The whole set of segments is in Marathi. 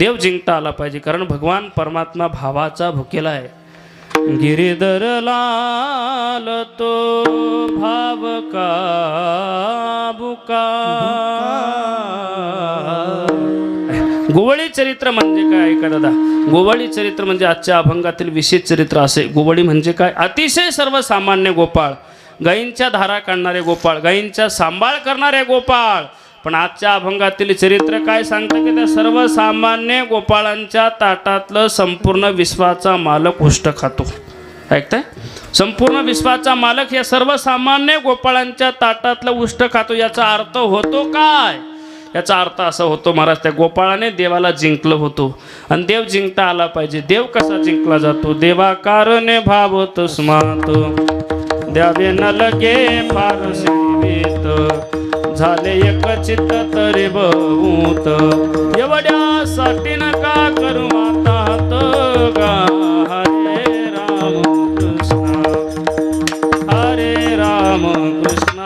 देव जिंकता आला पाहिजे. कारण भगवान परमात्मा भावाचा भुकेला आहे. गिरीधर लाल तो भाव का बुका गोवळी चरित्र म्हणजे काय? ऐका दादा. गोवळी चरित्र म्हणजे आजच्या अभंगातील विशेष चरित्र असे. गोवळी म्हणजे काय? अतिशय सर्वसामान्य गोपाळ. गायींच्या धारा काढणारे गोपाळ. गायींच्या सांभाळ करणारे गोपाळ. पण आजच्या अभंगातील चरित्र काय सांगतं की त्या सर्वसामान्य गोपाळांच्या ताटातलं संपूर्ण विश्वाचा मालक उष्ट खातो. ऐकताय? संपूर्ण विश्वाचा मालक या सर्वसामान्य गोपाळांच्या ताटातलं उष्ट खातो. याचा अर्थ होतो काय? याचा अर्थ असा होतो महाराज त्या गोपाळाने देवाला जिंकलं होतो. आणि देव जिंकता आला पाहिजे. देव कसा जिंकला जातो? देवा कारणे भाव तस्मात द्यावे न लगे फार झाले एक चित्त तरी बहुत. एवढ्यासाठी नका करू आता गा. हरे राम कृष्ण. हरे राम कृष्ण.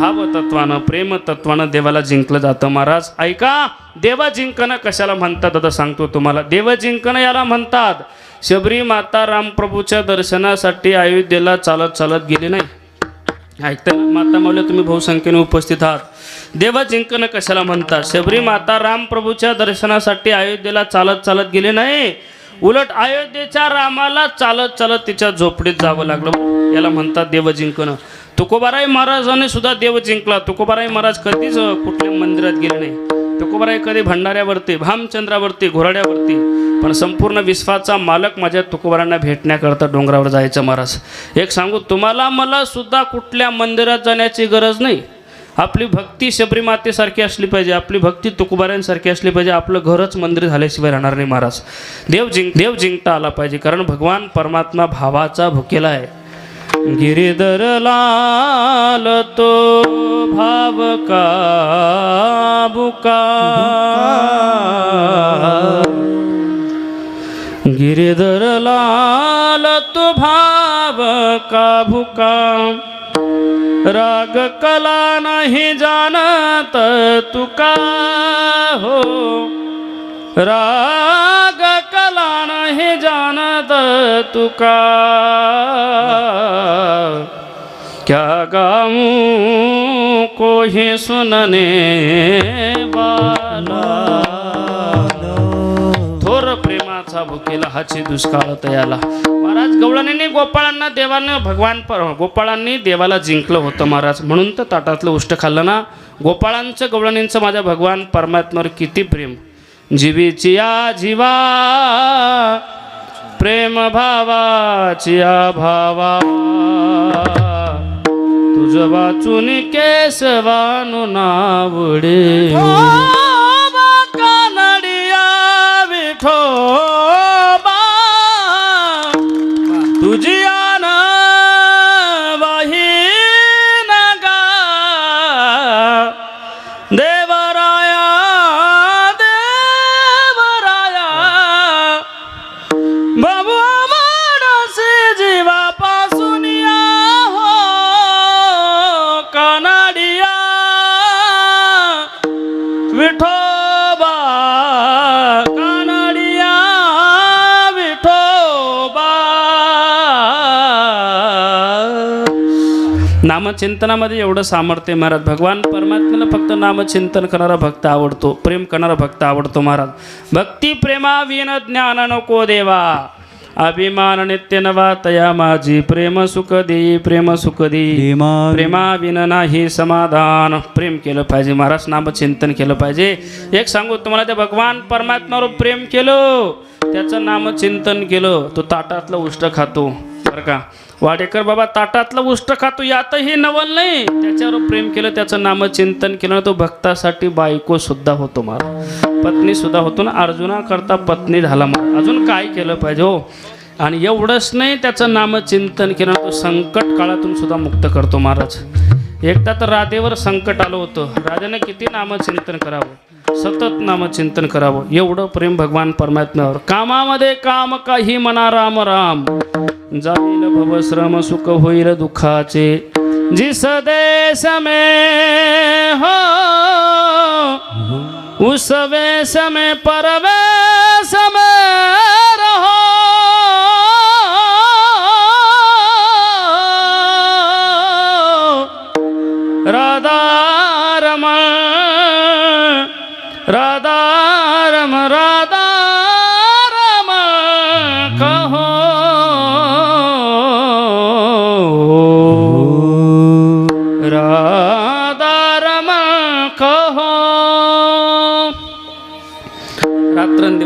भावतत्वानं प्रेमतत्वानं देवाला जिंकलं जातं महाराज. ऐका देवा जिंकणं कशाला म्हणतात? आता सांगतो तुम्हाला. देव जिंकणं याला म्हणतात. शबरी माता रामप्रभूच्या दर्शनासाठी अयोध्येला चालत चालत गेली नाही. ऐकता माता माऊली तुम्ही बहुसंख्येने उपस्थित आहात. देव जिंकणं कशाला म्हणतात? शबरी माता रामप्रभूच्या दर्शनासाठी अयोध्येला चालत चालत गेले नाही. उलट अयोध्येच्या रामाला चालत चालत तिच्या झोपडीत जावं लागलं. याला म्हणतात देव जिंकणं. तुकोबाराई महाराजाने सुद्धा देव जिंकला. तुकोबाराई महाराज कधीच कुठल्या मंदिरात गेले नाही. तुकोबाराय कधी भंडाऱ्यावरती भामचंद्रावरती घोराड्यावरती पण संपूर्ण विश्वाचा मालक माझ्या तुकोबारांना भेटण्याकरता डोंगरावर जायचं महाराज. एक सांगू तुम्हाला मला सुद्धा कुठल्या मंदिरात जाण्याची गरज नाही. आपली भक्ती शबरीमातेसारखी असली पाहिजे आपली भक्ती तुकोबाऱ्यांसारखी असली पाहिजे आपलं घरच मंदिर झाल्याशिवाय राहणार नाही महाराज. देव जिंक देव जिंकता आला पाहिजे कारण भगवान परमात्मा भावाचा भुकेला आहे. गिरिधर लाल तो भाव का बुका। गिरिधर लाल तो भाव का भुका राग कला नाही जानत तुका हो। राग कला नाही जानत तुका। क्या गाऊं कोही सुनने वाला? थोर प्रेमाचा भुकेला हाची दुष्काळ तयाला. महाराज गवळणींनी गोपाळांना देवानं भगवान पर गोपाळांनी देवाला जिंकलं होतं महाराज. म्हणून तर ताटातलं उष्ट खाल्लं ना. गोपाळांचं गवळणींचं माझ्या भगवान परमात्म्यावर किती प्रेम. जीवीची या जीवा प्रेम भावाची या भावा तुझ वाचून केसवानु नावडे कानडिया विठोबा कानाडिया विठोबा कानाडिया विठोबा. नामचिंतनामध्ये एवढं सामर्थ्य महाराज. भगवान परमात्म्याला फक्त नामचिंतन करणारा भक्त आवडतो प्रेम करणारा भक्त आवडतो महाराज. भक्ती प्रेमा विन ज्ञान नको देवा. अभिमान नित्य नवा तया माझी प्रेम सुख देई प्रेम सुख देई प्रेमा विन नाही समाधान प्रेम केलं पाहिजे महाराज नामचिंतन केलं पाहिजे एक सांगू तुम्हाला त्या भगवान परमात्म्यावर प्रेम केलं त्याचं नामचिंतन केलं तो ताटातलं उष्ट खातो बरं का? वाडेकर बाबा ताटातलं उष्ट खातो यातही नवल नाही. त्याच्यावर प्रेम केलं त्याचं नामचिंतन केलं तो भक्तासाठी बायको सुद्धा होतो मला पत्नी सुद्धा होतो ना अर्जुना करता पत्नी झाला मार. अजून काय केलं पाहिजे हो? आणि एवढंच नाही त्याचं नामचिंतन केलं तो संकट काळातून सुद्धा मुक्त करतो महाराज. एकदा तर राधेवर संकट आलं होतं. राजाने किती नामचिंतन करावं? सतत नामचिंतन करावं. एवढं प्रेम भगवान परमात्म्यावर. कामामध्ये काम काही मना राम राम. जाईल भवश्रम सुख होईल दुःखाचे. जिस देश में हो उस वेश में परवेश में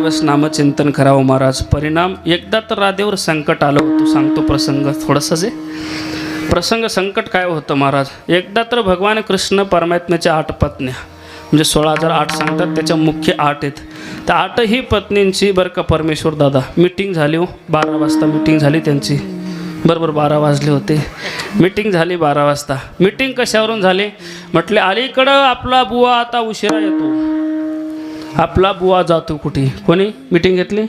रात्रंदिवस नामचिंतन करावं महाराज. परिणाम एकदा तर राधेवर संकट आलं होतं. सांगतो प्रसंग थोडंसं जे. प्रसंग संकट काय होतं महाराज? एकदा तर भगवान कृष्ण परमात्म्याच्या आठ पत्न्या. म्हणजे सोळा हजार आठ सांगतात त्याच्या मुख्य आठ आहेत. त्या आठही पत्नींची बरं का परमेश्वर दादा. मिटिंग झाली हो. बारा वाजता मिटिंग झाली त्यांची. बरोबर बारा वाजले होते. मिटिंग झाली बारा वाजता. मिटिंग कशावरून झाली? म्हटले अलीकडं आपला बुवा आता उशिरा येतो. आपला बुवा जातो कुठे? कोणी? मिटिंग घेतली?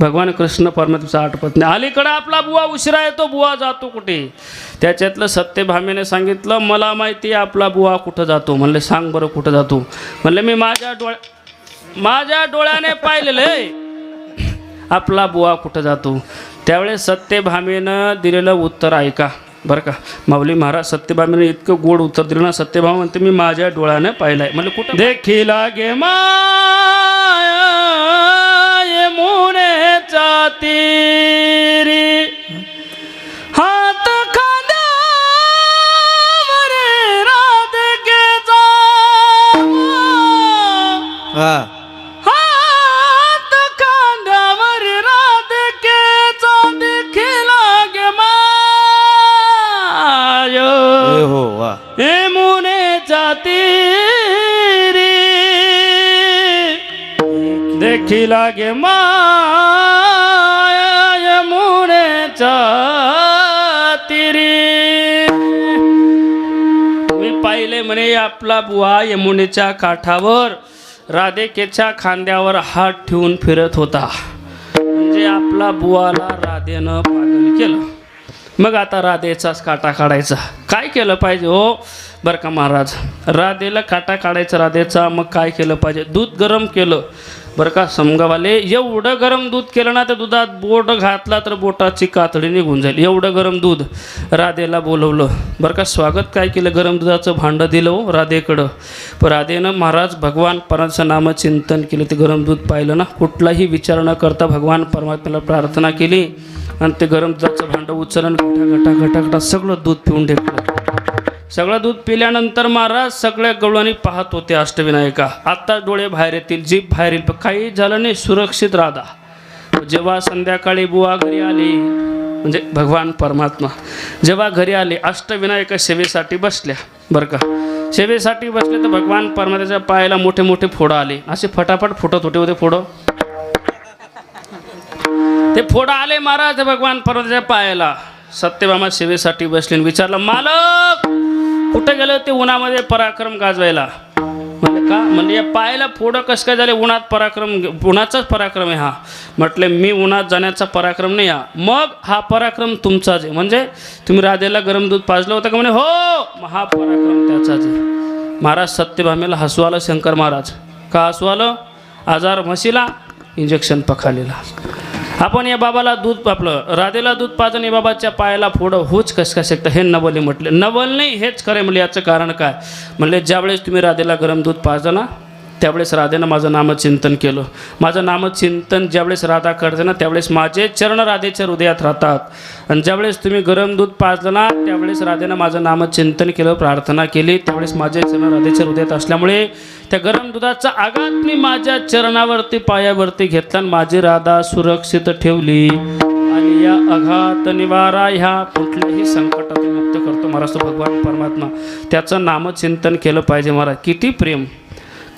भगवान कृष्ण परमात्माचा आठपत्नी अलीकडं आपला बुवा उशिरा येतो बुवा जातो कुठे? त्याच्यातलं सत्यभामेने सांगितलं मला माहिती आहे आपला बुवा कुठं जातो. म्हणले सांग बरं कुठं जातो. म्हणले मी माझ्या डोळ्या माझ्या डोळ्याने पाहिलेलं आहे. आपला बुवा कुठं जातो? त्यावेळेस सत्यभामेनं दिलेलं उत्तर ऐका. बरं का. माऊली महाराज सत्यभामेनं इतकं गोड उत्तर दिलं ना सत्यभामा म्हणते मी माझ्या डोळ्यानं पाहिलंय. म्हणजे कुठं? देखील गे मा मुनेचा तीरी हात खांद्यावर राधिकेचा हा हात खांद्यावर राधिकेचा देखील गे म्हणे बुवा यमुनेच्या काठावर राधिकेच्या खांद्यावर हात ठेवून फिरत होता. म्हणजे आपला बुवाला राधेनं पागल केलं. मग आता राधेचाच काटा काढायचा. काय केलं पाहिजे हो? बरं का महाराज? राधेला काटा काढायचा राधेचा मग काय केलं पाहिजे? दूध गरम केलं. बरं का समगावाले एवढं गरम दूध केलं ना त्या दुधात बोट घातला तर बोटाची कातडी निघून जाईल. एवढं गरम दूध राधेला बोलवलं. बरं का स्वागत काय केलं? गरम दुधाचं भांडं दिलं हो, राधेकडं. पण राधेनं महाराज भगवान पराचं नामचिंतन केलं. ते गरम दूध पाहिलं ना कुठलाही विचार न करता भगवान परमात्म्याला प्रार्थना केली. आणि ते गरम दुधाचं भांडं उचलून घटा घटा घटा घटा सगळं दूध पिऊन ढेकलं. सगळं दूध पिल्यानंतर महाराज सगळ्या गवळणी पाहत होते अष्टविनायका. आत्ता डोळे बाहेर येतील जीभ बाहेर येईल काही झालं नाही सुरक्षित राधा. जेव्हा संध्याकाळी बुवा घरी आली म्हणजे भगवान परमात्मा जेव्हा घरी आले अष्टविनायका सेवेसाठी बसल्या. बरं का? सेवेसाठी बसले तर भगवान परमात्म्याच्या पायाला मोठे मोठे फोडं आले. असे फटाफट फुटत होते होते फोडं. ते फोडं आले महाराज भगवान परमात्म्याच्या पायाला. सत्यभामा सेवेसाठी बसले आणि विचारलं मालक कुठं गेलं ते उन्हामध्ये पराक्रम गाजवायला? म्हणजे का? म्हणजे या पायाला फोडं कसं काय झाले? उन्हात पराक्रम उन्हाचाच पराक्रम आहे हा. म्हटले मी उन्हात जाण्याचा पराक्रम नाही हा. मग हा पराक्रम तुमचाच आहे. म्हणजे तुम्ही राधेला गरम दूध पाजलं होतं का? म्हणे हो हा पराक्रम त्याचाच आहे. महाराज सत्यभामेला हसू आलं शंकर महाराज. का हसू आलं? आजार म्हशीला इंजेक्शन पखालेला. आपण या बाबाला दूध आपलं राधेला दूध पाजून या बाबाच्या पायाला फोडं होच कस काय शकतं हे नवले म्हटले नवल नाही हेच खरे म्हणले याचं कारण काय? म्हणले ज्यावेळेस तुम्ही राधेला गरम दूध पाजलं ना त्यावेळेस राधेनं माझं नामचिंतन केलं. माझं नामचिंतन ज्यावेळेस राधा करते ना त्यावेळेस माझे चरण राधेच्या हृदयात राहतात. आणि ज्यावेळेस तुम्ही गरम दूध पाजलं ना त्यावेळेस राधेनं माझं नामचिंतन केलं प्रार्थना केली. त्यावेळेस माझे चरण राधेच्या हृदयात असल्यामुळे त्या गरम दुधाचा आघात मी माझ्या चरणावरती पायावरती घेतला आणि माझी राधा सुरक्षित ठेवली. आणि या अघात निवारा ह्या कुठल्याही संकटातून मुक्त करतो. महाराष्ट्र भगवान परमात्मा त्याचं नामचिंतन केलं पाहिजे महाराज. किती प्रेम.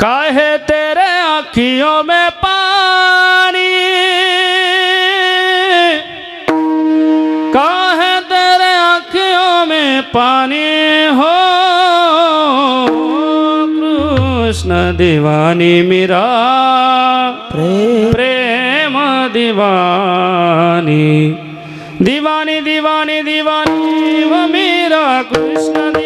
काय है तेरे आखियों में पानी? का है तेरे आखियों में पानी? हो कृष्ण दीवानी मेरा। प्रेम। दीवानी। दीवानी दीवानी दीवानी वो मेरा। कृष्ण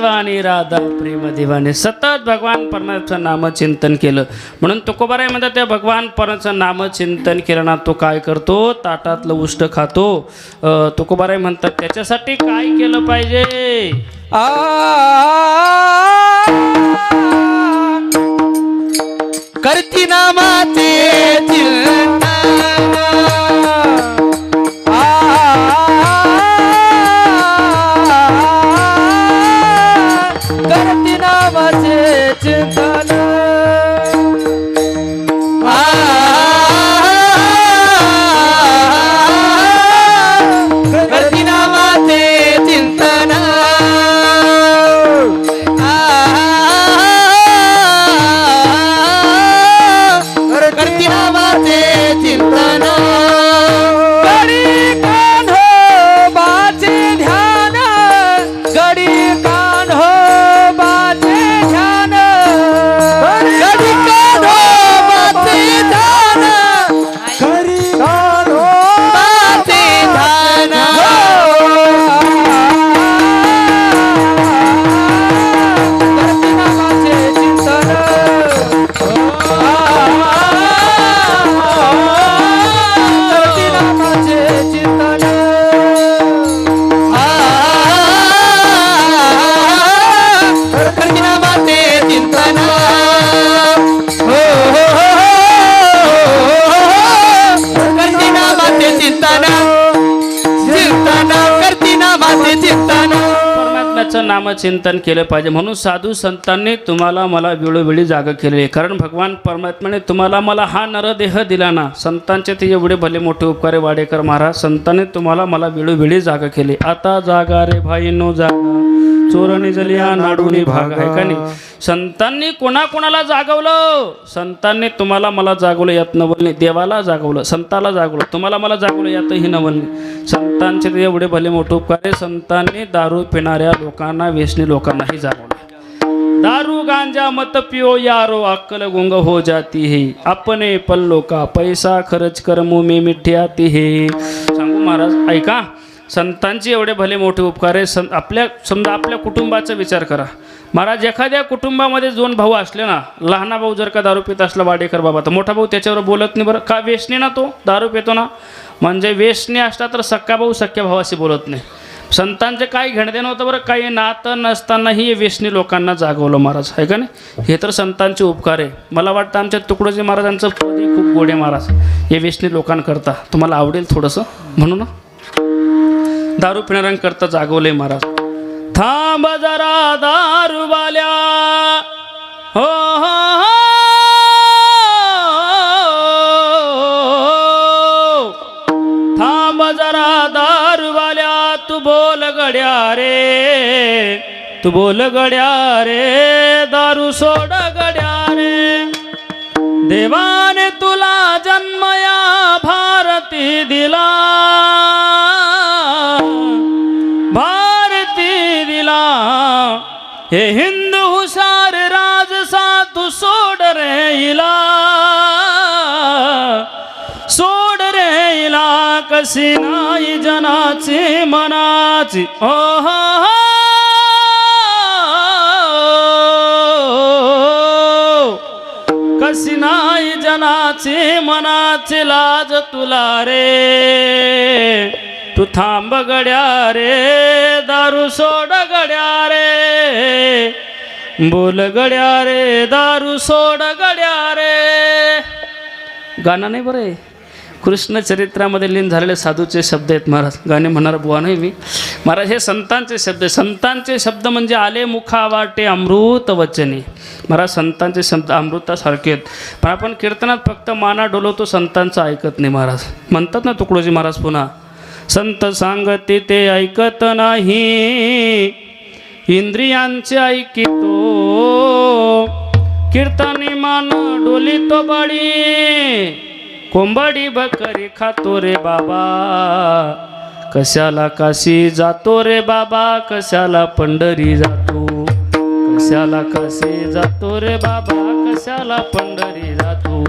दिवाणी राधा प्रेम दिवाणी सतत भगवान परमात्माचं नामचिंतन केलं. म्हणून तुकोबाराय म्हणतात त्या भगवान परमाचं नामचिंतन केलं ना तो काय करतो? ताटातलं उष्ट खातो. तुकोबाराय म्हणतात त्याच्यासाठी काय केलं पाहिजे? करती नामाचे परमात्म्याचं नामचिंतन केलं पाहिजे. म्हणून साधू संतांनी तुम्हाला मला वेळोवेळी जागा केलेली आहे. कारण भगवान परमात्म्याने तुम्हाला मला हा नरदेह दिला ना संतांचे ते एवढे भले मोठे उपकारे वाडेकर महाराज संतांनी तुम्हाला मला वेळोवेळी जागा केली. आता जागा रे भाई नो जागा. चोरणी जलिया नाडूनी भाग आहे का नाही? संतांनी कोणाकोणाला जागवलं? संतांनी तुम्हाला मला जागवलं यात नवलने देवाला जागवलं संताला जागवलं. तुम्हाला मला जागवलं यातही नवलने. संतांचे ते एवढे भले मोठे उपकार आहे. संतांनी दारू पिणाऱ्या लोकांना व्यसनी लोकांनाही जागवलं. दारू गांजा मत पिओ यारो अक्कल गुंग हो जाती है. अपने पल्लो का पैसा खर्च कर मुंह में मिठी आती है. सांगू महाराज ऐका. संतांचे एवढे भले मोठे उपकार आहे सं आपल्या समजा आपल्या कुटुंबाचा विचार करा. महाराज एखाद्या कुटुंबामध्ये दोन भाऊ असले ना लहाना भाऊ जर का दारू पित असला वाडेकर बाबा तर मोठा भाऊ त्याच्यावर बोलत नाही बरं. का वेशने ना तो? दारू पितो ना. म्हणजे वेशने असला तर सक्का भाऊ सख्या भावाशी बोलत नाही. संतांचे काय घेणं देणं होतं बरं? काही नातं नसतानाही हे लोकांना जागवलं महाराज. आहे का नाही? हे तर संतांचे उपकार आहे. मला वाटतं आमच्या तुकडोजी महाराजांचं खूप गोडे महाराज. हे वेशनी लोकांकरता. तुम्हाला आवडेल थोडंसं? म्हणू ना दारू पिणाऱ्यांकरता जागवले महाराज. थांब जरा दारूवाल्या हो, हो हो, थांब जरा दारूवाल्या तू बोल गड्या रे. तू बोल गड्या रे. दारू सोड गड्या रे. देवाने तुला जन्मया भारती दिला. इला सोड रे इला कशी नाही जनाची मनाची. ओ हो. कशी नाही जनाची मनाची लाज तुला रे. तू थांब गड्या रे दारू सोड गड्या रे. बोल गड्या रे दारू सोड गड्या रे. गाणं नाही बरं आहे कृष्ण चरित्रामध्ये लीन झालेले साधूचे शब्द आहेत महाराज. गाणे म्हणणार बुवा नाही मी. महाराज हे संतांचे शब्द आहे संतांचे शब्द म्हणजे आले मुखा वाटे अमृत वचने. महाराज संतांचे शब्द अमृतासारखे आहेत. पण आपण कीर्तनात फक्त माना डोलवतो संतांचं ऐकत नाही महाराज. म्हणतात ना तुकडोजी महाराज पुन्हा संत सांगते ते ऐकत नाही. इंद्रियांचे ऐकितो. कीर्तनी मान डोलितो बळी. कोंबडी बकरी खातो रे बाबा. कशाला काशी जातो रे बाबा? कशाला पंढरी जातो? कशाला काशी जातो रे बाबा? कशाला पंढरी जातो?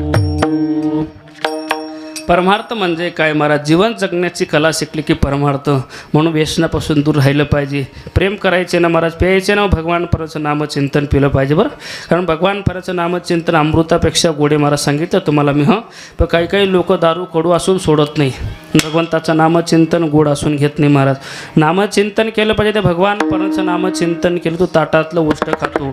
परमार्थ म्हणजे काय? महाराज जीवन जगण्याची कला शिकली की परमार्थ. म्हणून व्यसनापासून दूर राहिलं पाहिजे. प्रेम करायचे ना महाराज प्यायचे ना भगवान पराचं नामचिंतन पिलं पाहिजे बरं. कारण भगवान पराचं नामचिंतन अमृतापेक्षा गोडे महाराज सांगितलं तुम्हाला मी हं? पण काही काही लोक दारू कडू असून सोडत नाही. भगवंताचं नामचिंतन गोड असून घेत नाही महाराज. नामचिंतन केलं पाहिजे ते भगवान पराचं नामचिंतन केलं तो ताटातलं उष्ट खातो.